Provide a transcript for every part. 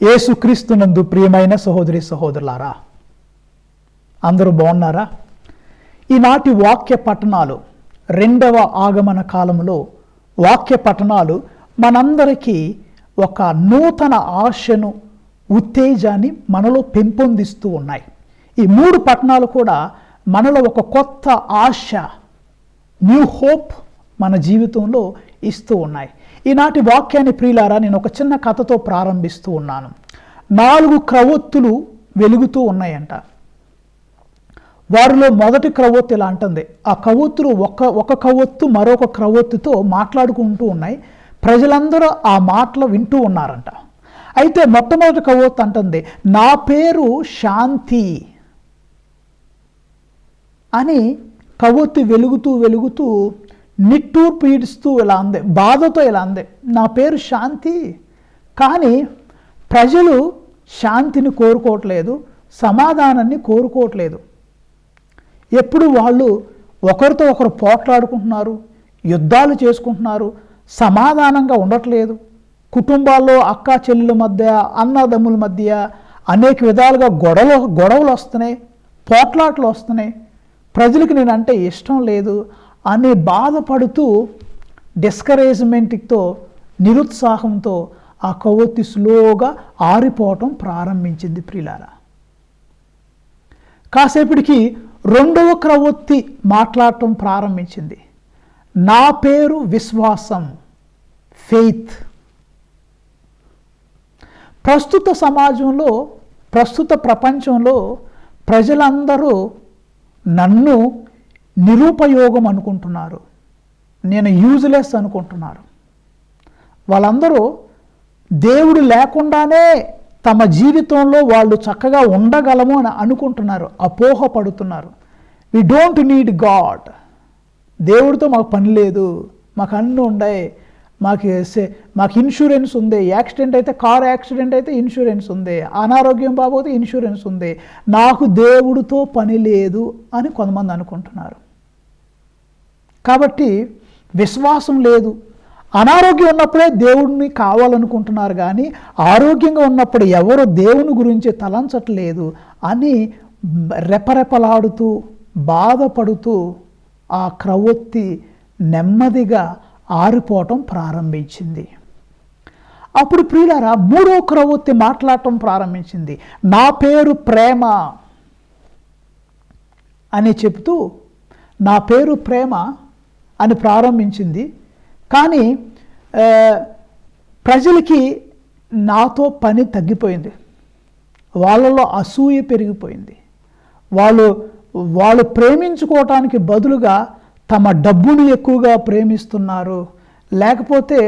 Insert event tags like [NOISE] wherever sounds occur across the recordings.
ఏసుక్రీస్తునందు ప్రియమైన సహోదరి సహోదరులారా అందరూ బాగున్నారా? ఈనాటి వాక్య పఠనాలు రెండవ ఆగమన కాలంలో వాక్య పఠనాలు మనందరికీ ఒక నూతన ఆశను ఉత్తేజాన్ని మనలో పెంపొందిస్తూ ఉన్నాయి. ఈ మూడు పట్టణాలు కూడా మనలో ఒక కొత్త ఆశ న్యూ హోప్ మన జీవితంలో ఇస్తూ ఉన్నాయి. ఈనాటి వాక్యాన్ని ప్రియులారా నేను ఒక చిన్న కథతో ప్రారంభిస్తూ ఉన్నాను. నాలుగు క్రవొత్తులు వెలుగుతూ ఉన్నాయంట. వారిలో మొదటి క్రవొత్తు ఇలా అంటుంది. ఆ కవొత్తులు ఒక ఒక కవొత్తు మరొక క్రవొత్తుతో మాట్లాడుకుంటూ ఉన్నాయి. ప్రజలందరూ ఆ మాటలు వింటూ ఉన్నారంట. అయితే మొట్టమొదటి కవొత్తు అంటుంది నా పేరు శాంతి అని కవొత్తి వెలుగుతూ వెలుగుతూ నిట్టూర్పు పీడిస్తూ ఇలా ఉంది బాధతో ఇలా ఉంది నా పేరు శాంతి. కానీ ప్రజలు శాంతిని కోరుకోవట్లేదు సమాధానాన్ని కోరుకోవట్లేదు. ఎప్పుడు వాళ్ళు ఒకరితో ఒకరు పోట్లాడుకుంటున్నారు యుద్ధాలు చేసుకుంటున్నారు సమాధానంగా ఉండట్లేదు. కుటుంబాల్లో అక్క చెల్లెల మధ్య అన్నదమ్ముల మధ్య అనేక విధాలుగా గొడవలు గొడవలు వస్తున్నాయి పోట్లాట్లు వస్తున్నాయి. ప్రజలకు నేనంటే ఇష్టం లేదు. అనే బాధపడుతూ డిస్కరేజ్మెంట్తో నిరుత్సాహంతో ఆ కొవ్వొత్తి స్లోగా ఆరిపోవటం ప్రారంభించింది ప్రిలారా. కాసేపటికి రెండవ క్రవొత్తి మాట్లాడటం ప్రారంభించింది. నా పేరు విశ్వాసం ఫెయిత్ ప్రస్తుత సమాజంలో ప్రస్తుత ప్రపంచంలో ప్రజలందరూ నన్ను నిరుపయోగం అనుకుంటున్నారు. నేను యూజ్లెస్ అనుకుంటున్నారు. వాళ్ళందరూ దేవుడు లేకుండానే తమ జీవితంలో వాళ్ళు చక్కగా ఉండగలము అని అనుకుంటున్నారు. అపోహ పడుతున్నారు వి డోంట్ నీడ్ గాడ్ దేవుడితో మాకు పని లేదు. మాకు అన్నీ ఉన్నాయి మాకు సే- మాకు ఇన్సూరెన్స్ ఉంది. యాక్సిడెంట్ అయితే కార్ యాక్సిడెంట్ అయితే ఇన్సూరెన్స్ ఉంది. అనారోగ్యం బాగోతే ఇన్సూరెన్స్ ఉంది. నాకు దేవుడితో పని లేదు అని కొంతమంది అనుకుంటున్నారు. కాబట్టి విశ్వాసం లేదు. అనారోగ్యం ఉన్నప్పుడే దేవుడిని కావాలనుకుంటున్నారు కానీ ఆరోగ్యంగా ఉన్నప్పుడు ఎవరు దేవుని గురించి తలంచట్లేదు అని రెపరెపలాడుతూ బాధపడుతూ ఆ క్రవొత్తి నెమ్మదిగా ఆరిపోవటం ప్రారంభించింది. అప్పుడు ప్రియులారా మూడో క్రవొత్తి మాట్లాడటం ప్రారంభించింది. నా పేరు ప్రేమ అని చెప్తూ నా పేరు ప్రేమ అని ప్రారంభించింది. కానీ ప్రజలకి నాతో పని తగ్గిపోయింది. వాళ్ళలో అసూయ పెరిగిపోయింది. వాళ్ళు వాళ్ళు ప్రేమించుకోవటానికి బదులుగా తమ డబ్బును ఎక్కువగా ప్రేమిస్తున్నారు. లేకపోతే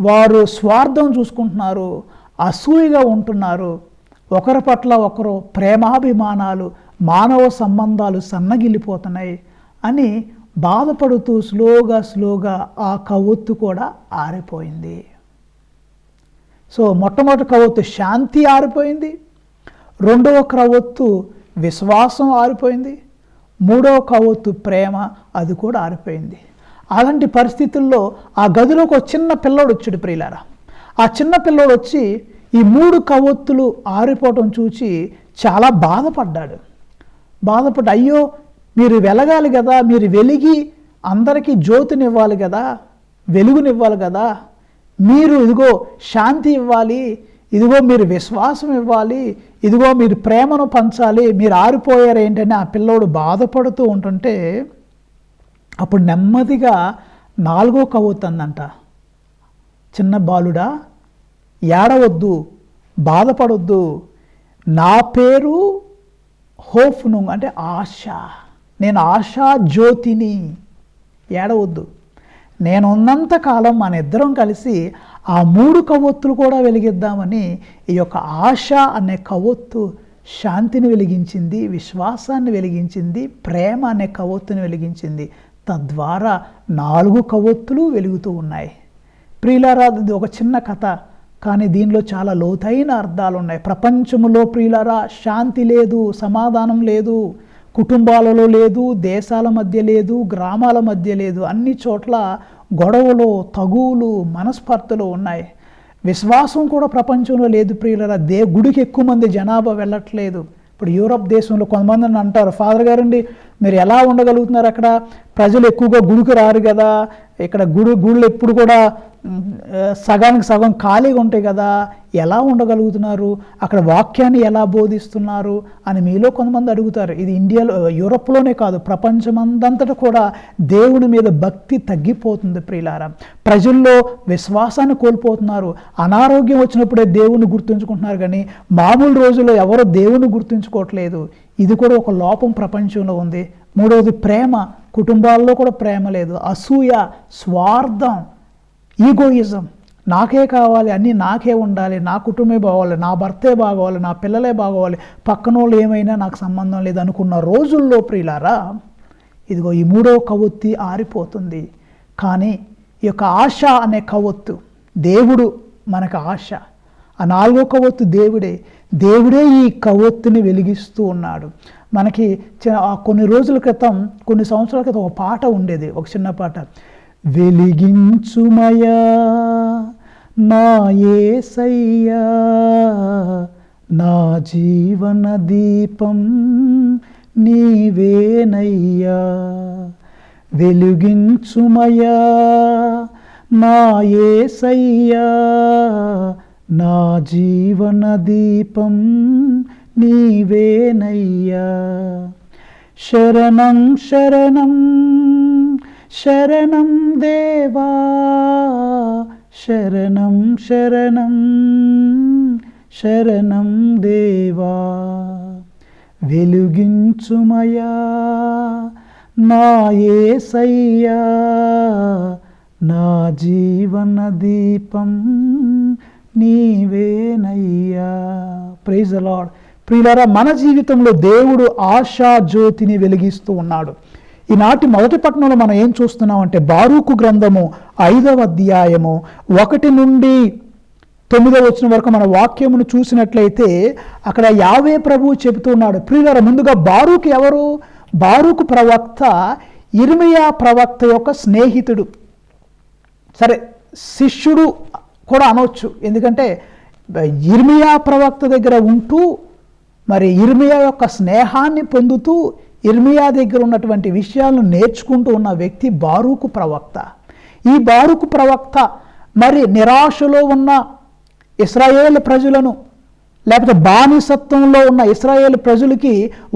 వారు స్వార్థం చూసుకుంటున్నారు అసూయగా ఉంటున్నారు. ఒకరి పట్ల ఒకరు ప్రేమాభిమానాలు మానవ సంబంధాలు సన్నగిల్లిపోతున్నాయి అని బాధపడుతూ స్లోగా స్లోగా ఆ కవ్వొత్తు కూడా ఆరిపోయింది. సో మొట్టమొదటి కవ్వొత్తు శాంతి ఆరిపోయింది. రెండవ కవ్వొత్తు విశ్వాసం ఆరిపోయింది. మూడవ కవ్వొత్తు ప్రేమ అది కూడా ఆరిపోయింది. అలాంటి పరిస్థితుల్లో ఆ గదిలోకి ఒక చిన్న పిల్లోడు వచ్చాడు ప్రియులారా. ఆ చిన్న పిల్లోడు వచ్చి ఈ మూడు కవ్వొత్తులు ఆరిపోవటం చూసి చాలా బాధపడ్డాడు. బాధపడి అయ్యో మీరు వెలగాలి కదా మీరు వెలిగి అందరికీ జ్యోతినివ్వాలి కదా వెలుగునివ్వాలి కదా మీరు ఇదిగో శాంతి ఇవ్వాలి ఇదిగో మీరు విశ్వాసం ఇవ్వాలి ఇదిగో మీరు ప్రేమను పంచాలి మీరు ఆరిపోయారు ఏంటని ఆ పిల్లోడు బాధపడుతూ ఉంటుంటే అప్పుడు నెమ్మదిగా నాలుగో కవ్వుతుందంట చిన్న బాలుడా ఏడవద్దు బాధపడొద్దు నా పేరు హోఫ్ను అంటే ఆశ. నేను ఆశా జ్యోతిని ఏడవద్దు. నేను ఉన్నంత కాలం మన ఇద్దరం కలిసి ఆ మూడు కవ్వొత్తులు కూడా వెలిగిద్దామని ఈ యొక్క ఆశ అనే కవ్వొత్తు శాంతిని వెలిగించింది విశ్వాసాన్ని వెలిగించింది ప్రేమ అనే కవ్వొత్తుని వెలిగించింది. తద్వారా నాలుగు కవ్వొత్తులు వెలుగుతూ ఉన్నాయి. ప్రియులారా ఇది ఒక చిన్న కథ కానీ దీనిలో చాలా లోతైన అర్థాలు ఉన్నాయి. ప్రపంచములో ప్రియులారా శాంతి లేదు సమాధానం లేదు. కుటుంబాలలో లేదు దేశాల మధ్య లేదు గ్రామాల మధ్య లేదు అన్ని చోట్ల గొడవలు తగువులు మనస్పర్ధలు ఉన్నాయి. విశ్వాసం కూడా ప్రపంచంలో లేదు ప్రియులరా. దే గుడికి ఎక్కువ మంది జనాభా వెళ్ళట్లేదు. ఇప్పుడు యూరప్ దేశంలో కొంతమంది అంటారు ఫాదర్ గారండి మీరు ఎలా ఉండగలుగుతున్నారు అక్కడ? ప్రజలు ఎక్కువగా గుడికి రారు కదా. ఇక్కడ గుడి గుళ్ళు ఎప్పుడు కూడా సగానికి సగం ఖాళీగా ఉంటాయి కదా ఎలా ఉండగలుగుతున్నారు? అక్కడ వాక్యాన్ని ఎలా బోధిస్తున్నారు అని మీలో కొంతమంది అడుగుతారు. ఇది ఇండియాలో యూరప్లోనే కాదు ప్రపంచమందంతటా కూడా దేవుని మీద భక్తి తగ్గిపోతుంది ప్రియులారా. ప్రజల్లో విశ్వాసాన్ని కోల్పోతున్నారు. అనారోగ్యం వచ్చినప్పుడే దేవుని గుర్తుంచుకుంటున్నారు కానీ మామూలు రోజుల్లో ఎవరో దేవుని గుర్తుంచుకోవట్లేదు. ఇది కూడా ఒక లోపం ప్రపంచంలో ఉంది. మూడవది ప్రేమ. కుటుంబాల్లో కూడా ప్రేమ లేదు. అసూయ స్వార్థం ఈగోయిజం. నాకే కావాలి అన్నీ నాకే ఉండాలి నా కుటుంబమే బాగోవాలి నా భర్తే బాగోవాలి నా పిల్లలే బాగోవాలి పక్కన వాళ్ళు ఏమైనా నాకు సంబంధం లేదు అనుకున్న రోజుల్లో ప్రియులారా ఇదిగో ఈ మూడో కవొత్తి ఆరిపోతుంది. కానీ ఈ యొక్క ఆశ అనే కవొత్తు దేవుడు మనకు ఆశ. ఆ నాలుగో కవొత్తు దేవుడే. దేవుడే ఈ కవొత్తుని వెలిగిస్తూ ఉన్నాడు. మనకి కొన్ని రోజుల క్రితం కొన్ని సంవత్సరాల క్రితం ఒక పాట ఉండేది ఒక చిన్న పాట. వెలిగించుమయా? నా ఏసయ్యా నా జీవన దీపం నీవేనయ్యా. వెలిగించుమయా? నా ఏసయ్యా నా జీవన దీపం నీవేనయ్యా. శరణం శరణం. శరణం దేవా శరణం శరణం శరణం దేవా. వెలుగించుమయా నా ఏసయ్యా నా జీవన దీపం నీవేనయ్యా. ప్రైజ్ లాడ్ ప్రియులరా మన జీవితంలో దేవుడు ఆశా జ్యోతిని వెలిగిస్తూ ఉన్నాడు. ఈనాటి మొదటి పట్టణంలో మనం ఏం చూస్తున్నాం అంటే బారూకు గ్రంథము ఐదవ అధ్యాయము ఒకటి నుండి తొమ్మిదో వచ్చిన వరకు మన వాక్యమును చూసినట్లయితే అక్కడ యావే ప్రభువు చెబుతున్నాడు ప్రియుల ముందుగా బారూకు ఎవరు? బారూకు ప్రవక్త ఇర్మియా ప్రవక్త యొక్క స్నేహితుడు. సరే శిష్యుడు కూడా అనవచ్చు ఎందుకంటే ఇర్మియా ప్రవక్త దగ్గర ఉంటూ మరి ఇర్మియా యొక్క స్నేహాన్ని పొందుతూ ఇర్మియా దగ్గర ఉన్నటువంటి విషయాలను నేర్చుకుంటూ ఉన్న వ్యక్తి బారూకు ప్రవక్త. ఈ బారూకు ప్రవక్త మరి నిరాశలో ఉన్న ఇస్రాయేల్ ప్రజలను లేకపోతే బానిసత్వంలో ఉన్న ఇస్రాయేల్ ప్రజలకి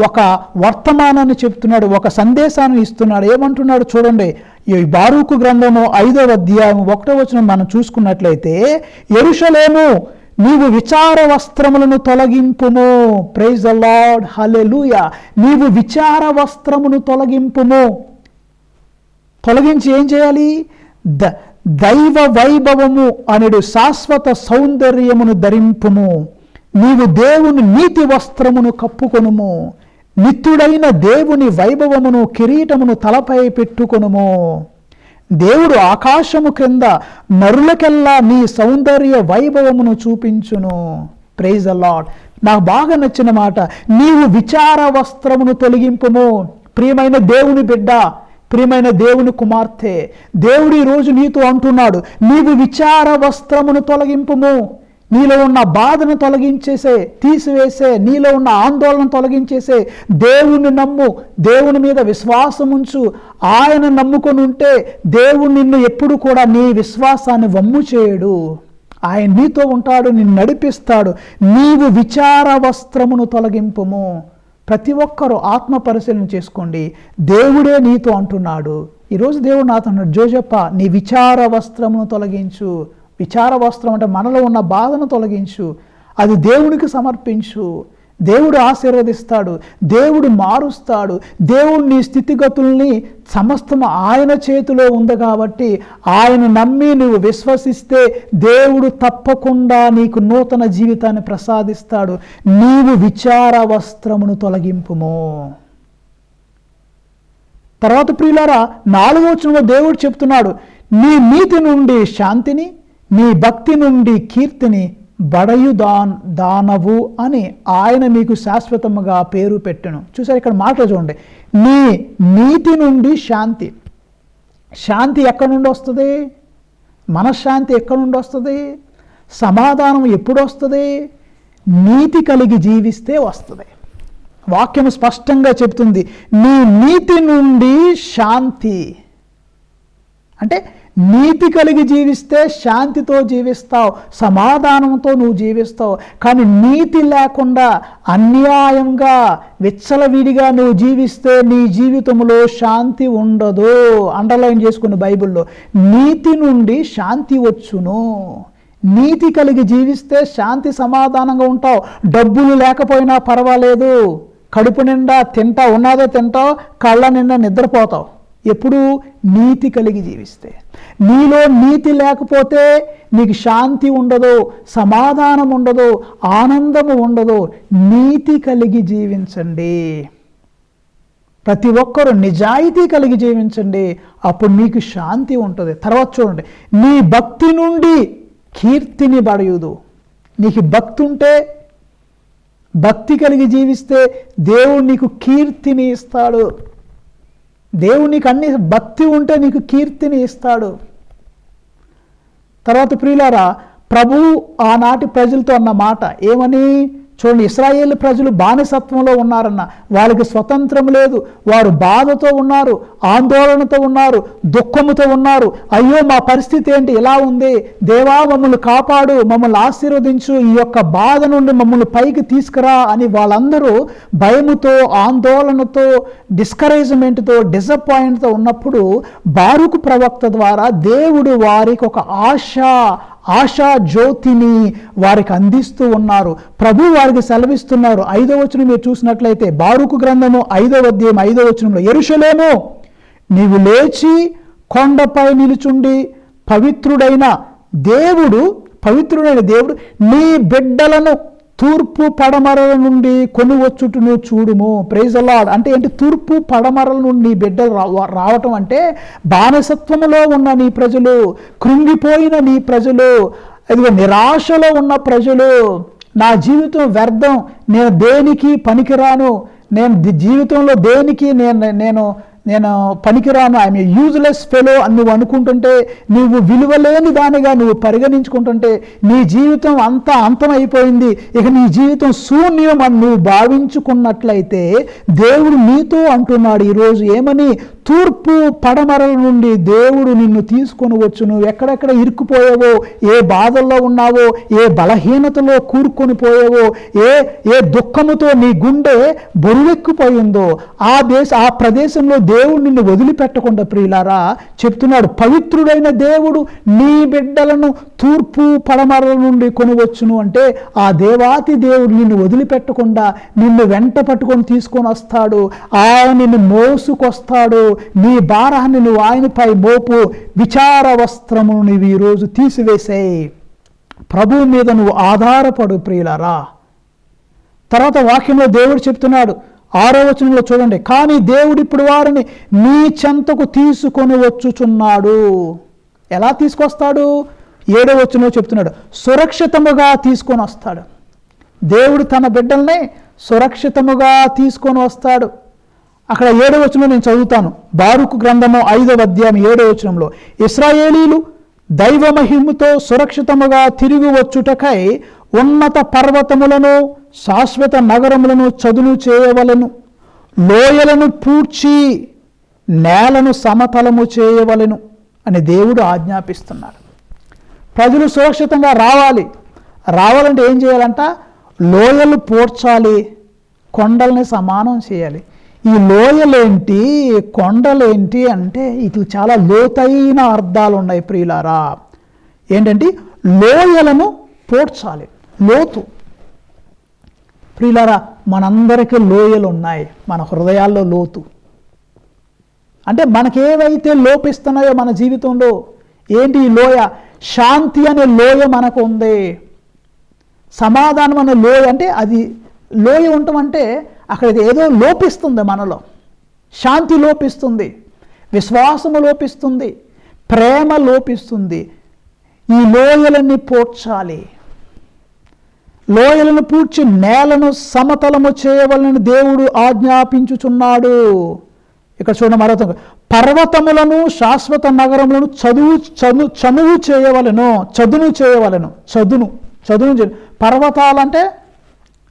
ఒక వర్తమానాన్ని చెప్తున్నాడు ఒక సందేశాన్ని ఇస్తున్నాడు. ఏమంటున్నాడు చూడండి ఈ బారూకు గ్రంథము ఐదవ అధ్యాయం ఒకటో వచనం మనం చూసుకున్నట్లయితే ఎరుషలేము నీవు విచార వస్త్రములను తొలగింపుము. ప్రైజ్ ద లార్డ్ హలెలుయ నీవు విచార వస్త్రమును తొలగింపుము. తొలగించి ఏం చేయాలి? ద దైవ వైభవము అనేడు శాశ్వత సౌందర్యమును ధరింపుము. నీవు దేవుని నీతి వస్త్రమును కప్పుకొనుము. నిత్యుడైన దేవుని వైభవమును కిరీటమును తలపై పెట్టుకొనుము. దేవుడు ఆకాశము క్రింద నరులకెల్లా నీ సౌందర్య వైభవమును చూపించును. ప్రైజ్ అలాడ్ నాకు బాగా నచ్చిన మాట నీవు విచార వస్త్రమును తొలగింపుము. ప్రియమైన దేవుని బిడ్డ ప్రియమైన దేవుని కుమార్తె దేవుడు ఈరోజు నీతో అంటున్నాడు నీవు విచార వస్త్రమును తొలగింపుము. నీలో ఉన్న బాధను తొలగించేసే తీసివేసే నీలో ఉన్న ఆందోళన తొలగించేసే దేవుణ్ణి నమ్ము దేవుని మీద విశ్వాసం ఉంచు. ఆయన నమ్ముకొని ఉంటే దేవుడు నిన్ను ఎప్పుడు కూడా నీ విశ్వాసాన్ని వమ్ము చేయడు. ఆయన నీతో ఉంటాడు నిన్ను నడిపిస్తాడు. నీవు విచార వస్త్రమును తొలగింపుము. ప్రతి ఒక్కరూ ఆత్మ పరిశీలన చేసుకోండి. దేవుడే నీతో అంటున్నాడు. ఈరోజు దేవుడు నాతో అన్నాడు జోజప్ప నీ విచార వస్త్రమును తొలగించు. విచార వస్త్రం అంటే మనలో ఉన్న బాధను తొలగించు. అది దేవునికి సమర్పించు. దేవుడు ఆశీర్వదిస్తాడు. దేవుడు మారుస్తాడు. దేవుడు నీ స్థితిగతుల్ని సమస్తం ఆయన చేతిలో ఉంది కాబట్టి ఆయన నమ్మి నువ్వు విశ్వసిస్తే దేవుడు తప్పకుండా నీకు నూతన జీవితాన్ని ప్రసాదిస్తాడు. నీవు విచార వస్త్రమును తొలగింపుము. తర్వాత ప్రియులారా నాలుగో దేవుడు చెప్తున్నాడు నీ నీతి నుండి శాంతిని నీ భక్తి నుండి కీర్తిని బడయు దాన్ దానవు అని ఆయన మీకు శాశ్వతముగా పేరు పెట్టను. చూసారు ఇక్కడ మాట చూడండి. నీ నీతి నుండి శాంతి. శాంతి ఎక్కడి నుండి వస్తుంది? మనశ్శాంతి ఎక్కడి నుండి వస్తుంది? సమాధానం ఎప్పుడు వస్తుంది? నీతి కలిగి జీవిస్తే వస్తుంది. వాక్యం స్పష్టంగా చెప్తుంది నీ నీతి నుండి శాంతి. అంటే నీతి కలిగి జీవిస్తే శాంతితో జీవిస్తావు సమాధానంతో నువ్వు జీవిస్తావు. కానీ నీతి లేకుండా అన్యాయంగా విచ్చలవిడిగా నువ్వు జీవిస్తే నీ జీవితంలో శాంతి ఉండదు. అండర్లైన్ చేసుకుని బైబిల్లో నీతి నుండి శాంతి వచ్చును. నీతి కలిగి జీవిస్తే శాంతి సమాధానంగా ఉంటావు. డబ్బులు లేకపోయినా పర్వాలేదు. కడుపు నిండా తింటా ఉన్నదో తింటావు. కళ్ళ నిండా నిద్రపోతావు. ఎప్పుడూ నీతి కలిగి జీవిస్తే. నీలో నీతి లేకపోతే నీకు శాంతి ఉండదు సమాధానం ఉండదు ఆనందము ఉండదు. నీతి కలిగి జీవించండి. ప్రతి ఒక్కరూ నిజాయితీ కలిగి జీవించండి. అప్పుడు నీకు శాంతి ఉంటుంది. తర్వాత చూడండి. నీ భక్తి నుండి కీర్తిని పడయుదు నీకు భక్తి ఉంటే భక్తి కలిగి జీవిస్తే దేవుడు నీకు కీర్తిని ఇస్తాడు. దేవుడు నీకు అన్ని భక్తి ఉంటే నీకు కీర్తిని ఇస్తాడు. తర్వాత ప్రియులారా ప్రభు ఆనాటి ప్రజలతో అన్న మాట ఏమని? చూడండి ఇస్రాయేల్ ప్రజలు బానిసత్వంలో ఉన్నారన్న వాళ్ళకి స్వతంత్రం లేదు. వారు బాధతో ఉన్నారు ఆందోళనతో ఉన్నారు దుఃఖముతో ఉన్నారు. అయ్యో మా పరిస్థితి ఏంటి? ఇలా ఉంది. దేవా మమ్మల్ని కాపాడు మమ్మల్ని ఆశీర్వదించు ఈ యొక్క బాధ నుండి మమ్మల్ని పైకి తీసుకురా అని వాళ్ళందరూ భయముతో ఆందోళనతో డిస్కరేజ్మెంట్తో డిసప్పాయింట్తో ఉన్నప్పుడు బారుకు ప్రవక్త ద్వారా దేవుడు వారికి ఒక ఆశ ఆశా జ్యోతిని వారికి అందిస్తూ ఉన్నారు. ప్రభు వారికి సెలవిస్తున్నారు. ఐదో వచనం మీరు చూసినట్లయితే బారుకు గ్రంథము ఐదో అధ్యాయం ఐదో వచనంలో ఎరుషలేము నీవు లేచి కొండపై నిలుచుండి పవిత్రుడైన దేవుడు పవిత్రుడైన దేవుడు నీ బిడ్డలను తూర్పు పడమరల నుండి కొనువచ్చుటను చూడుము. ప్రైజ్ అలాడ్ అంటే ఏంటి? తూర్పు పడమరల నుండి నీ బిడ్డలు రా- రావటం అంటే బానిసత్వములో ఉన్న నీ ప్రజలు కృంగిపోయిన నీ ప్రజలు ఇదిగో నిరాశలో ఉన్న ప్రజలు నా జీవితం వ్యర్థం నేను దేనికి పనికిరాను నేను జీవితంలో దేనికి నేను నేను నేను పనికిరాను ఐఎమ్ యూజ్లెస్ ఫెలో అని నువ్వు అనుకుంటుంటే నువ్వు విలువలేని దానిగా నువ్వు పరిగణించుకుంటుంటే నీ జీవితం అంతా అంతమైపోయింది. ఇక నీ జీవితం శూన్యం అని నువ్వు భావించుకున్నట్లయితే దేవుడు నీతో అంటున్నాడు ఈరోజు ఏమని? తూర్పు పడమరల నుండి దేవుడు నిన్ను తీసుకొని వచ్చును. ఎక్కడెక్కడ ఇరుక్కుపోయావో ఏ బాధల్లో ఉన్నావో ఏ బలహీనతలో కూరుకొని పోయావో ఏ ఏ దుఃఖముతో నీ గుండె బొరువెక్కిపోయిందో ఆ దేశ ఆ ప్రదేశంలో దేవుడు నిన్ను వదిలిపెట్టకుండా ప్రియులారా చెప్తున్నాడు పవిత్రుడైన దేవుడు నీ బిడ్డలను తూర్పు పడమరల నుండి కొనువచ్చును. అంటే ఆ దేవాతి దేవుడు నిన్ను వదిలిపెట్టకుండా నిన్ను వెంట పట్టుకొని తీసుకొని వస్తాడు. ఆయన నిన్ను మోసుకొస్తాడు. నీ భారాన్ని నువ్వు ఆయనపై మోపు విచార వస్త్రమును నువ్వు ఈరోజు తీసివేసే. ప్రభువు మీద నువ్వు ఆధారపడు ప్రియులారా. తర్వాత వాక్యంలో దేవుడు చెప్తున్నాడు ఆరో వచనంలో చూడండి కానీ దేవుడు ఇప్పుడు వారిని నీ చెంతకు తీసుకొని వచ్చుచున్నాడు. ఎలా తీసుకొస్తాడు? ఏడో వచనంలో చెప్తున్నాడు సురక్షితముగా తీసుకొని వస్తాడు. దేవుడు తన బిడ్డల్ని సురక్షితముగా తీసుకొని వస్తాడు. అక్కడ ఏడో వచనంలో నేను చదువుతాను. బారుకు గ్రంథము ఐదవ అధ్యాయం ఏడో వచనంలో ఇస్రాయేలీలు దైవమహిముతో సురక్షితముగా తిరిగి వచ్చుటకై ఉన్నత పర్వతములను శాశ్వత నగరములను చదును చేయవలను. లోయలను పూడ్చి నేలను సమతలము చేయవలెను అని దేవుడు ఆజ్ఞాపిస్తున్నాడు. ప్రజలు సురక్షితంగా రావాలి. రావాలంటే ఏం చేయాలంట? లోయలు పూడ్చాలి కొండల్ని సమానం చేయాలి. ఈ లోయలేంటి? కొండలేంటి? అంటే ఇటు చాలా లోతైన అర్థాలు ఉన్నాయి ప్రియులారా. ఏంటంటే లోయలను పోడ్చాలి. లోతు. ప్రియులారా మనందరికీ లోయలు ఉన్నాయి మన హృదయాల్లో లోతు. అంటే మనకేవైతే లోపిస్తున్నాయో మన జీవితంలో ఏంటి ఈ లోయ? శాంతి అనే లోయ మనకు ఉంది సమాధానం అనే లోయ. అంటే అది లోయ ఉండటం అంటే అక్కడ ఏదో లోపిస్తుంది మనలో. శాంతి లోపిస్తుంది. విశ్వాసము లోపిస్తుంది. ప్రేమ లోపిస్తుంది. ఈ లోయలన్నీ పోడ్చాలి. లోయలను పూడ్చి నేలను సమతలము చేయవలని దేవుడు ఆజ్ఞాపించుచున్నాడు. ఇక్కడ చూడండి మరొక పర్వతములను శాశ్వత నగరములను చదువు చదువు చనువు చేయవలను చదును చేయవలను. చదును చదును చే పర్వతాలంటే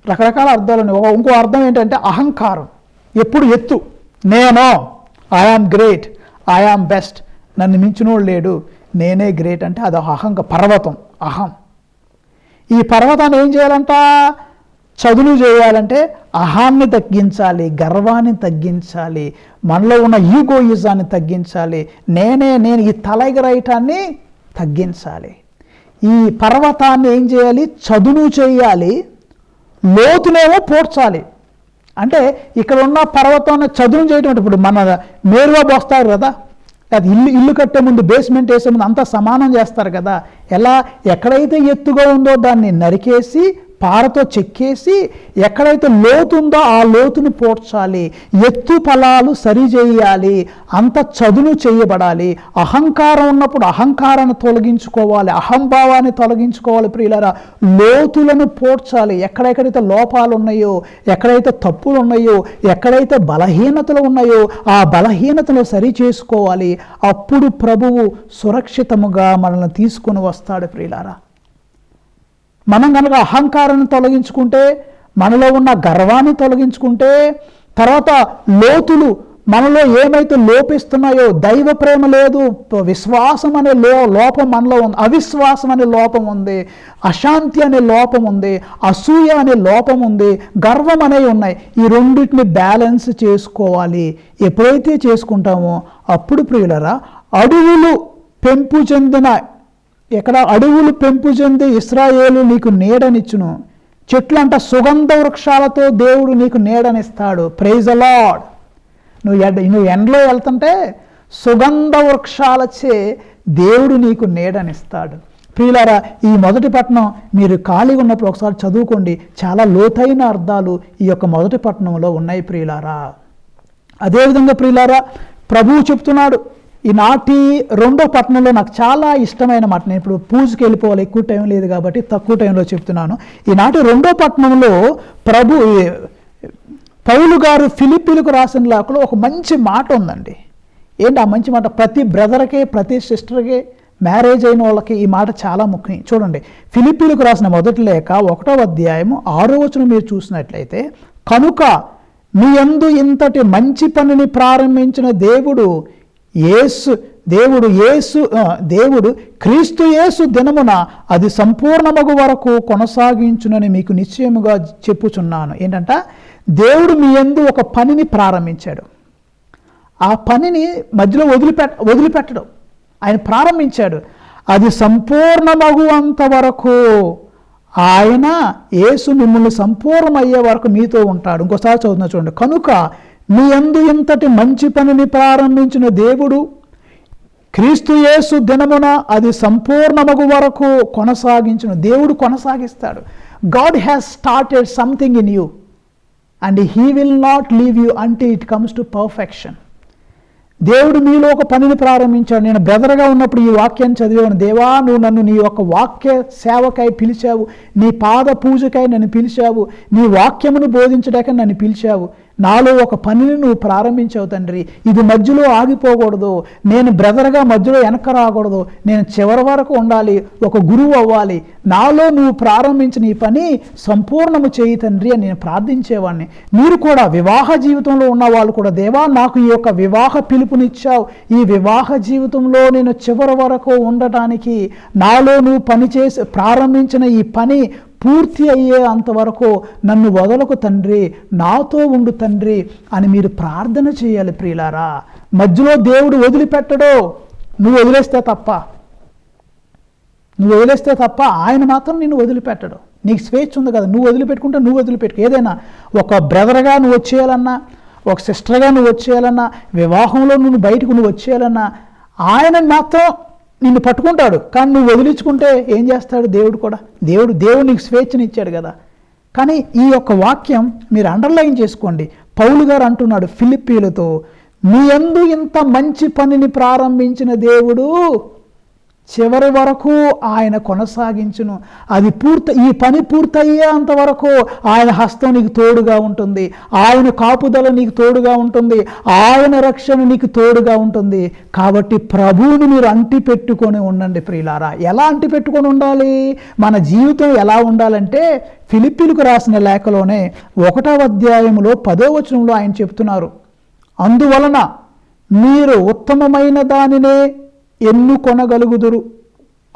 రకరకాల అర్థాలు ఉన్నాయి. ఒక ఇంకో అర్థం ఏంటంటే అహంకారం. ఎప్పుడు ఎత్తు. నేను ఐఆమ్ గ్రేట్ ఐఆమ్ బెస్ట్ నన్ను మించినోడు లేడు. నేనే గ్రేట్ అంటే అది అహంక పర్వతం అహం. ఈ పర్వతాన్ని ఏం చేయాలంట? చదును చేయాలంటే అహాన్ని తగ్గించాలి గర్వాన్ని తగ్గించాలి మనలో ఉన్న ఈగోయిజాన్ని తగ్గించాలి నేనే నేను ఈ తలెగరైటాన్ని తగ్గించాలి. ఈ పర్వతాన్ని ఏం చేయాలి? చదును చేయాలి. లోతునేమో పోడ్చాలి. అంటే ఇక్కడ ఉన్న పర్వతాన్ని చదును చేయటం అంటే ఇప్పుడు మన మేరుగా పోస్తారు కదా. అది ఇల్లు ఇల్లు కట్టే ముందు బేస్మెంట్ వేసే ముందు అంతా సమానం చేస్తారు కదా. ఎలా ఎక్కడైతే ఎత్తుగా ఉందో దాన్ని నరికేసి పారతో చెక్కేసి ఎక్కడైతే లోతుందో ఆ లోతును పోడ్చాలి ఎత్తు ఫలాలు సరిచేయాలి అంత చదును చేయబడాలి అహంకారం ఉన్నప్పుడు అహంకారాన్ని తొలగించుకోవాలి అహంభావాన్ని తొలగించుకోవాలి ప్రియులరా. లోతులను పోడ్చాలి ఎక్కడెక్కడైతే లోపాలు ఉన్నాయో ఎక్కడైతే తప్పులు ఉన్నాయో ఎక్కడైతే బలహీనతలు ఉన్నాయో ఆ బలహీనతలు సరి చేసుకోవాలి. అప్పుడు ప్రభువు సురక్షితముగా మనల్ని తీసుకుని వస్తాడు ప్రియులారా. మనం కనుక అహంకారాన్ని తొలగించుకుంటే మనలో ఉన్న గర్వాన్ని తొలగించుకుంటే తర్వాత లోతులు మనలో ఏమైతే లోపిస్తున్నాయో దైవ ప్రేమ లేదు విశ్వాసం అనే లో లోపం మనలో ఉంది అవిశ్వాసం అనే లోపం ఉంది అశాంతి అనే లోపం ఉంది అసూయ అనే లోపం ఉంది గర్వం అనేవి ఉన్నాయి. ఈ రెండింటిని బ్యాలెన్స్ చేసుకోవాలి. ఎప్పుడైతే చేసుకుంటామో అప్పుడు ప్రియులరా అడవులు పెంపు చెందిన ఎక్కడ అడవులు పెంపు చెంది ఇస్రాయేలు నీకు నీడనిచ్చును. చెట్లు అంట సుగంధ వృక్షాలతో దేవుడు నీకు నీడనిస్తాడు. ప్రైజ్ అలాడ్ నువ్వు ఎడ్ నువ్వు ఎండలో వెళ్తుంటే సుగంధ వృక్షాలచే దేవుడు నీకు నీడనిస్తాడు. ప్రియులారా ఈ మొదటి పట్టణం మీరు ఖాళీగా ఉన్నప్పుడు ఒకసారి చదువుకోండి. చాలా లోతైన అర్థాలు ఈ యొక్క మొదటి పట్టణంలో ఉన్నాయి ప్రియులారా. అదేవిధంగా ప్రియులారా ప్రభువు చెప్తున్నాడు ఈనాటి రెండో పట్టణంలో నాకు చాలా ఇష్టమైన మాట. నేను ఇప్పుడు పూజకి వెళ్ళిపోవాలి ఎక్కువ టైం లేదు కాబట్టి తక్కువ టైంలో చెప్తున్నాను. ఈనాటి రెండో పట్టణంలో ప్రభు పౌలు గారు ఫిలిపీలకు రాసిన లేఖలో ఒక మంచి మాట ఉందండి. ఏంటి ఆ మంచి మాట? ప్రతి బ్రదర్కే ప్రతి సిస్టర్కే మ్యారేజ్ అయిన వాళ్ళకి ఈ మాట చాలా ముఖ్యం. చూడండి ఫిలిపీలకు రాసిన మొదటి లేఖ ఒకటో అధ్యాయము ఆరో వచనం మీరు చూసినట్లయితే కనుక మీ అందు ఇంతటి మంచి పనిని ప్రారంభించిన దేవుడు యేసు దేవుడు యేసు దేవుడు క్రీస్తు యేసు దినమున అది సంపూర్ణమగు వరకు కొనసాగించునని మీకు నిశ్చయముగా చెప్పుచున్నాను. ఏంటంట? దేవుడు మీ యందు ఒక పనిని ప్రారంభించాడు. ఆ పనిని మధ్యలో వదిలిపెట్ట వదిలిపెట్టడం. ఆయన ప్రారంభించాడు. అది సంపూర్ణమగు అంతవరకు ఆయన యేసు మిమ్మల్ని సంపూర్ణమయ్యే వరకు మీతో ఉంటాడు. ఇంకోసారి చదువుతున్నా చూడండి. కనుక మీ అందు ఇంతటి మంచి పనిని ప్రారంభించిన దేవుడు క్రీస్తుయేసు దినమున అది సంపూర్ణమగు వరకు కొనసాగించిన దేవుడు కొనసాగిస్తాడు. God has started something in you and he will not leave you అంటే ఇట్ కమ్స్ టు పర్ఫెక్షన్ దేవుడు మీలో ఒక పనిని ప్రారంభించాడు. నేను బ్రదర్గా ఉన్నప్పుడు ఈ వాక్యాన్ని చదివాను. దేవా నువ్వు నన్ను నీ యొక్క వాక్య సేవకై పిలిచావు. నీ పాద పూజకై నన్ను పిలిచావు. నీ వాక్యమును బోధించడాక నన్ను పిలిచావు. నాలో ఒక పనిని నువ్వు ప్రారంభించావు తండ్రి. ఇది మధ్యలో ఆగిపోకూడదు. నేను బ్రదర్గా మధ్యలో వెనక రాకూడదు. నేను చివరి వరకు ఉండాలి. ఒక గురువు అవ్వాలి. నాలో నువ్వు ప్రారంభించిన ఈ పని సంపూర్ణము చేయి తండ్రి అని నేను ప్రార్థించేవాడిని మీరు కూడా వివాహ జీవితంలో ఉన్న వాళ్ళు కూడా దేవా నాకు ఈ యొక్క వివాహ పిలుపునిచ్చావు. ఈ వివాహ జీవితంలో నేను చివరి వరకు ఉండటానికి నాలో నువ్వు పని చేసి ప్రారంభించిన ఈ పని పూర్తి అయ్యే అంతవరకు నన్ను వదలకు తండ్రి నాతో ఉండు తండ్రి అని మీరు ప్రార్థన చేయాలి ప్రియులారా. మధ్యలో దేవుడు వదిలిపెట్టడు. నువ్వు వదిలేస్తే తప్ప. నువ్వు వదిలేస్తే తప్ప ఆయన మాత్రం నిన్ను వదిలిపెట్టడు. నీకు స్వేచ్ఛ ఉంది కదా నువ్వు వదిలిపెట్టుకుంటే నువ్వు వదిలిపెట్టుకు. ఏదైనా ఒక బ్రదర్గా నువ్వు వచ్చేయాలన్నా ఒక సిస్టర్గా నువ్వు వచ్చేయాలన్నా వివాహంలో నువ్వు బయటకు నువ్వు వచ్చేయాలన్నా ఆయన మాత్రం నిన్ను పట్టుకుంటాడు. కానీ నువ్వు వదిలించుకుంటే ఏం చేస్తాడు దేవుడు కూడా? దేవుడు దేవుడు నీకు స్వేచ్ఛనిచ్చాడు కదా. కానీ ఈ యొక్క వాక్యం మీరు అండర్లైన్ చేసుకోండి. పౌలు గారు అంటున్నాడు ఫిలిప్పీలతో మీ ఎందు ఇంత మంచి పనిని ప్రారంభించిన దేవుడు చివరి వరకు ఆయన కొనసాగించును. అది పూర్తి ఈ పని పూర్తయ్యేంత వరకు ఆయన హస్తం నీకు తోడుగా ఉంటుంది. ఆయన కాపుదల నీకు తోడుగా ఉంటుంది. ఆయన రక్షణ నీకు తోడుగా ఉంటుంది. కాబట్టి ప్రభువుని మీరు అంటి పెట్టుకొని ఉండండి ప్రియులారా. ఎలా అంటి పెట్టుకొని ఉండాలి? మన జీవితం ఎలా ఉండాలంటే ఫిలిప్పీలకు రాసిన లేఖలోనే ఒకటవ అధ్యాయంలో పదో వచనంలో ఆయన చెప్తున్నారు. అందువలన మీరు ఉత్తమమైన దానినే ఎన్నుకొనగలుగుదురు.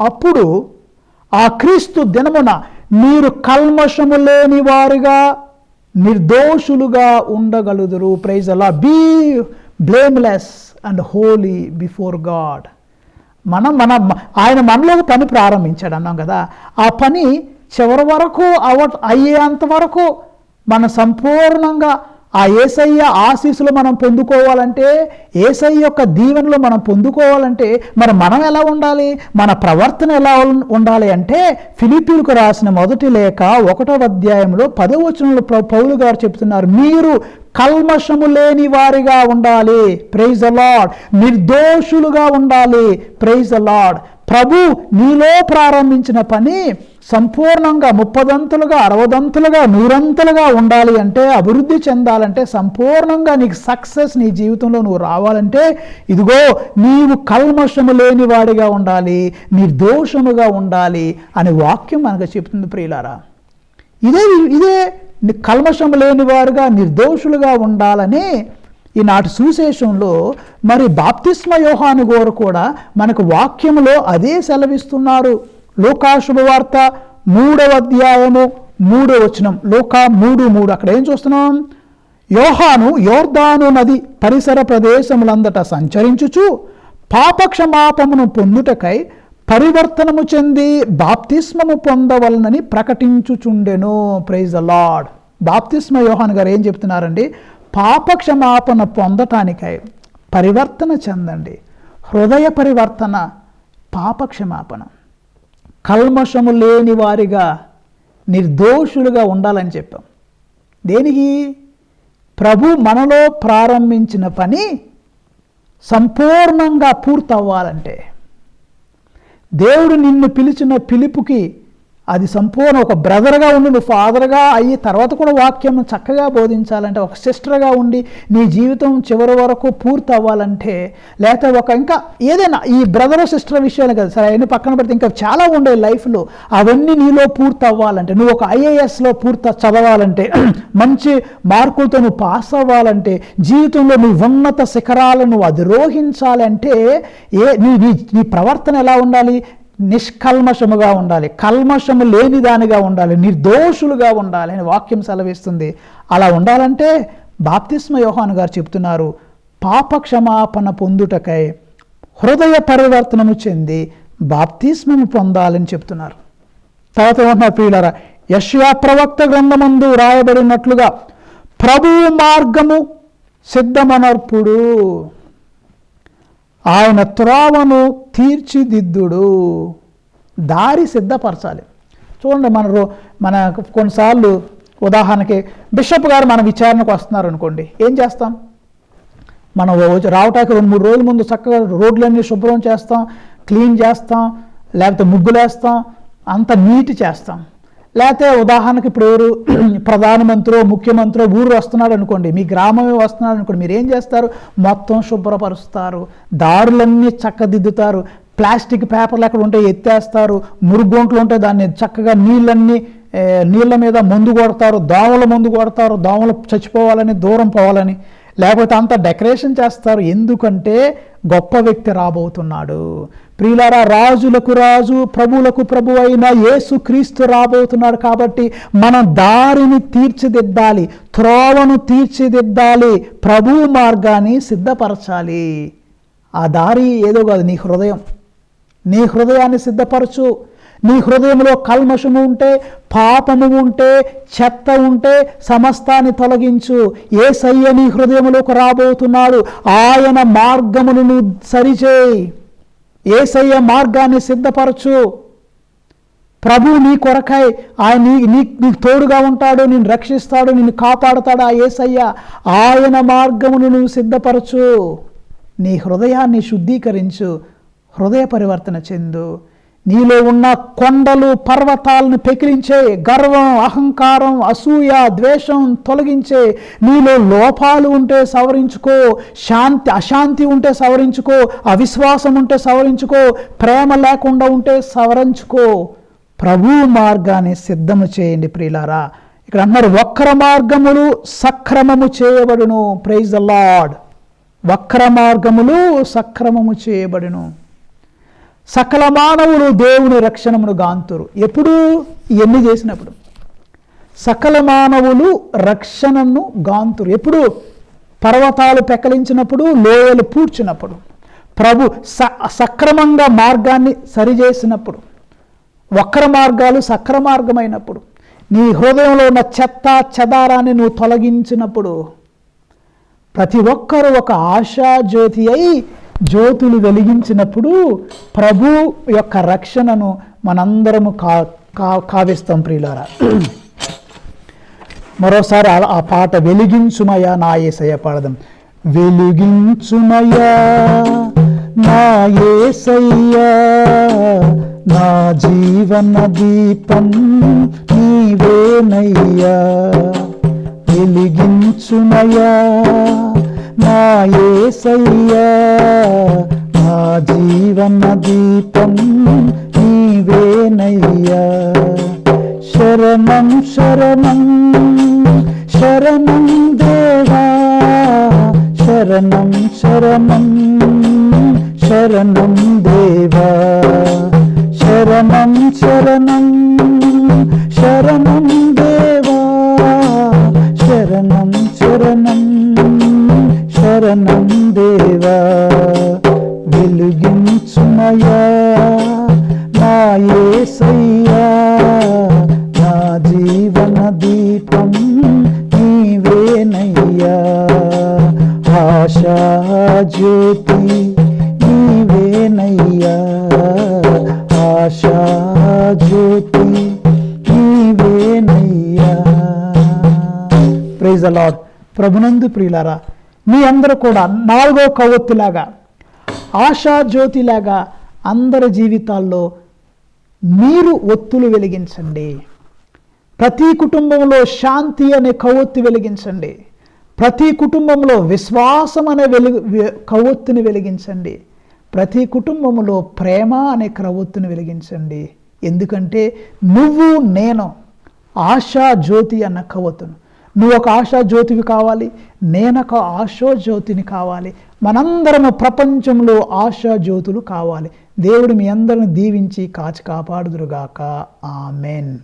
అప్పుడు ఆ క్రీస్తు దినమున మీరు కల్మషము లేని వారిగా నిర్దోషులుగా ఉండగలుగుదురు ప్రైజ్ అలా be blameless and holy before God మనం మన ఆయన మనలో పని ప్రారంభించాడు అన్నాం కదా. ఆ పని చివరి వరకు అవ అయ్యేంత వరకు మన సంపూర్ణంగా ఆ ఏసయ్య ఆశీస్సులు మనం పొందుకోవాలంటే ఏసయ్య యొక్క దీవెనలు మనం పొందుకోవాలంటే మరి మనం ఎలా ఉండాలి? మన ప్రవర్తన ఎలా ఉండాలి అంటే ఫిలిపీలకు రాసిన మొదటి లేఖ ఒకటో అధ్యాయంలో పదవచనంలో పౌలు గారు చెప్తున్నారు మీరు కల్మషము లేని వారిగా ఉండాలి. ప్రైజ్ అలాడ్ నిర్దోషులుగా ఉండాలి. ప్రైజ్ అలాడ్ ప్రభు నీలో ప్రారంభించిన పని సంపూర్ణంగా ముప్పదంతులుగా అరవదంతులుగా నూరంతులుగా ఉండాలి అంటే అభివృద్ధి చెందాలంటే సంపూర్ణంగా నీకు సక్సెస్ నీ జీవితంలో నువ్వు రావాలంటే ఇదిగో నీవు కల్మషము లేనివాడిగా ఉండాలి నిర్దోషముగా ఉండాలి అనే వాక్యం మనకు చెప్తుంది ప్రియులారా. ఇదే ఇదే ని- కల్మషం లేని నిర్దోషులుగా ఉండాలని ఈనాటి సువిశేషంలో మరి బాప్తిస్మ యోహాను గోరు కూడా మనకు వాక్యంలో అదే సెలవిస్తున్నారు. లోకా శుభవార్త మూడవ అధ్యాయము మూడో వచనం. లోకా మూడు మూడు. అక్కడ ఏం చూస్తున్నాం? యోహాను యోర్దాను నది పరిసర ప్రదేశములందట సంచరించుచు పాపక్షమాపమును పొందుటకై పరివర్తనము చెంది బాప్తిస్మము పొందవలనని ప్రకటించుచుండెను. ప్రైజ్ ద లాడ్ బాప్తిస్మ యోహాన్ గారు ఏం చెప్తున్నారండి? పాపక్షమాపణ పొందటానికై పరివర్తన చెందండి. హృదయ పరివర్తన పాపక్షమాపణ. కల్మషము లేని వారిగా నిర్దోషులుగా ఉండాలని చెప్పాం. దేనికి? ప్రభు మనలో ప్రారంభించిన పని సంపూర్ణంగా పూర్తవ్వాలంటే దేవుడు నిన్ను పిలిచిన పిలుపుకి అది సంపూర్ణ ఒక బ్రదర్గా ఉండి నువ్వు ఫాదర్గా అయ్యి తర్వాత కూడా వాక్యం చక్కగా బోధించాలంటే ఒక సిస్టర్గా ఉండి నీ జీవితం చివరి వరకు పూర్తి అవ్వాలంటే లేకపోతే ఒక ఇంకా ఏదైనా ఈ బ్రదర్ సిస్టర్ విషయాలు కదా సరే అవన్నీ పక్కన పెడితే ఇంకా చాలా ఉండే లైఫ్లో అవన్నీ నీలో పూర్తి అవ్వాలంటే నువ్వు ఒక ఐఏఎస్లో పూర్తి చదవాలంటే [CLEARS THROAT] మంచి మార్కులతో నువ్వు పాస్ అవ్వాలంటే జీవితంలో నీ ఉన్నత శిఖరాలను అధిరోహించాలంటే ఏ నీ నీ నీ ప్రవర్తన ఎలా ఉండాలి? నిష్కల్మషముగా ఉండాలి. కల్మషము లేనిదానిగా ఉండాలి. నిర్దోషులుగా ఉండాలి అని వాక్యం సెలవిస్తుంది. అలా ఉండాలంటే బాప్తిస్మ యోహాను గారు చెప్తున్నారు పాప క్షమాపణ పొందుటకై హృదయ పరివర్తనము చెంది బాప్తిస్మము పొందాలని చెప్తున్నారు. తర్వాత ఏమంటున్నారు ప్రియులరా యశ్యా ప్రవక్త గ్రంథమందు రాయబడినట్లుగా ప్రభువు మార్గము సిద్ధమనర్పుడు. ఆయన త్రోవను తీర్చిదిద్దుడు. దారి సిద్ధపరచాలి. చూడండి మన రో మన కొన్నిసార్లు ఉదాహరణకి బిషప్ గారు మన విచారణకు వస్తున్నారు అనుకోండి ఏం చేస్తాం? మనం రోజు- రావటానికి రెండు మూడు రోజుల ముందు చక్కగా రోడ్లన్నీ శుభ్రం చేస్తాం క్లీన్ చేస్తాం లేకపోతే ముగ్గులేస్తాం అంత నీట్ చేస్తాం. లేకపోతే ఉదాహరణకి ఇప్పుడు ఎవరు [CLEARS THROAT] ప్రధానమంత్రో ముఖ్యమంత్రో ఊరు వస్తున్నాడు అనుకోండి మీ గ్రామమే వస్తున్నాడు అనుకోండి మీరు ఏం చేస్తారు? మొత్తం శుభ్రపరుస్తారు దారులన్నీ చక్కదిద్దుతారు ప్లాస్టిక్ పేపర్లు అక్కడ ఉంటే ఎత్తేస్తారు మురుగుంట్లు ఉంటే దాన్ని చక్కగా నీళ్ళన్నీ నీళ్ళ మీద మందు కొడతారు దోమల మందు కొడతారు దోమలు చచ్చిపోవాలని దూరం పోవాలని లేకపోతే అంత డెకరేషన్ చేస్తారు. ఎందుకంటే గొప్ప వ్యక్తి రాబోతున్నాడు. ప్రియులారా రాజులకు రాజు ప్రభులకు ప్రభు అయిన యేసు క్రీస్తు రాబోతున్నాడు కాబట్టి మనం దారిని తీర్చిదిద్దాలి త్రోవను తీర్చిదిద్దాలి ప్రభు మార్గాన్ని సిద్ధపరచాలి. ఆ దారి ఏదో కాదు నీ హృదయం. నీ హృదయాన్ని సిద్ధపరచు. నీ హృదయంలో కల్మషము ఉంటే పాపము ఉంటే చెత్త ఉంటే సమస్తాన్ని తొలగించు. ఏ సయ్య నీ హృదయంలోకి రాబోతున్నాడు. ఆయన మార్గమును నువ్వు సరిచేయి. ఏసయ్య మార్గాన్ని సిద్ధపరచు. ప్రభు నీ కొరకై ఆయన నీ నీకు తోడుగా ఉంటాడు నిన్ను రక్షిస్తాడు నిన్ను కాపాడుతాడు ఆ ఏసయ్య. ఆయన మార్గమును నువ్వు సిద్ధపరచు. నీ హృదయాన్ని శుద్ధీకరించు. హృదయ పరివర్తన చెందు. నీలో ఉన్న కొండలు పర్వతాలను పెకిలించే గర్వం అహంకారం అసూయ ద్వేషం తొలగించే నీలో లోపాలు ఉంటే సవరించుకో శాంతి అశాంతి ఉంటే సవరించుకో అవిశ్వాసం ఉంటే సవరించుకో ప్రేమ లేకుండా ఉంటే సవరించుకో. ప్రభు మార్గాన్ని సిద్ధము చేయండి ప్రియులారా. ఇక్కడ అన్నారు వక్ర మార్గములు సక్రమము చేయబడును. ప్రైజ్ ద లాడ్ వక్ర మార్గములు సక్రమము చేయబడును. సకల మానవులు దేవుని రక్షణమును గాంతురు. ఎప్పుడు? ఇవన్నీ చేసినప్పుడు. సకల మానవులు రక్షణను గాంతురు. ఎప్పుడు? పర్వతాలు పెకలించినప్పుడు లోయలు పూడ్చినప్పుడు. ప్రభు స సక్రమంగా మార్గాన్ని సరిచేసినప్పుడు. వక్ర మార్గాలు సక్ర మార్గమైనప్పుడు. నీ హృదయంలో ఉన్న చెత్త చెదారాన్ని నువ్వు తొలగించినప్పుడు. ప్రతి ఒక్కరూ ఒక ఆశా జ్యోతి అయి జ్యోతులు వెలిగించినప్పుడు ప్రభు యొక్క రక్షణను మనందరము కా కా కావిస్తాం ప్రియులారా. [CLEARS THROAT] మరోసారి ఆ- పాట వెలిగించుమయ నా ఏసయ్య పాడదాం. వెలిగించుమయ్యా నా ఏసయ్యా నా జీవన దీపం నీవేనయ్యా. వెలిగించుమయ్యా నా ఏసయ్యా నా జీవన దీపం నీవేనయ్యా. శరణం శరణం శరణం దేవా. శరణం శరణం శరణం దేవా. శరణం శరణం శరణం దేవా. శరణం శరణం శరణం దేవా వెలుగించుమయా నా యేసయ్యా నా జీవన దీపం నీవేనయ్యా. ఆశా జ్యోతి నీవేనయ్యా. ఆశా జ్యోతి నీవేనయ్యా ప్రైజ్ అలాడ్ ప్రభునందు ప్రియులారా మీ అందరూ కూడా నాలుగో కొవ్వొత్తులాగా ఆశా జ్యోతిలాగా అందరి జీవితాల్లో మీరు ఒత్తులు వెలిగించండి. ప్రతి కుటుంబంలో శాంతి అనే కవొత్తి వెలిగించండి. ప్రతి కుటుంబంలో విశ్వాసం అనే వెలుగు వె- కవొత్తుని వెలిగించండి. ప్రతి కుటుంబంలో ప్రేమ అనే క్రవొత్తుని వెలిగించండి. ఎందుకంటే నువ్వు నేను ఆశా జ్యోతి అన్న కవొత్తును. నువ్వు ఒక ఆశాజ్యోతివి కావాలి నేనొక ఆశో జ్యోతిని కావాలి. మనందరము ప్రపంచంలో ఆశాజ్యోతులు కావాలి. దేవుడు మీ అందరిని దీవించి కాచి కాపాడుదురుగాక. ఆమెన్.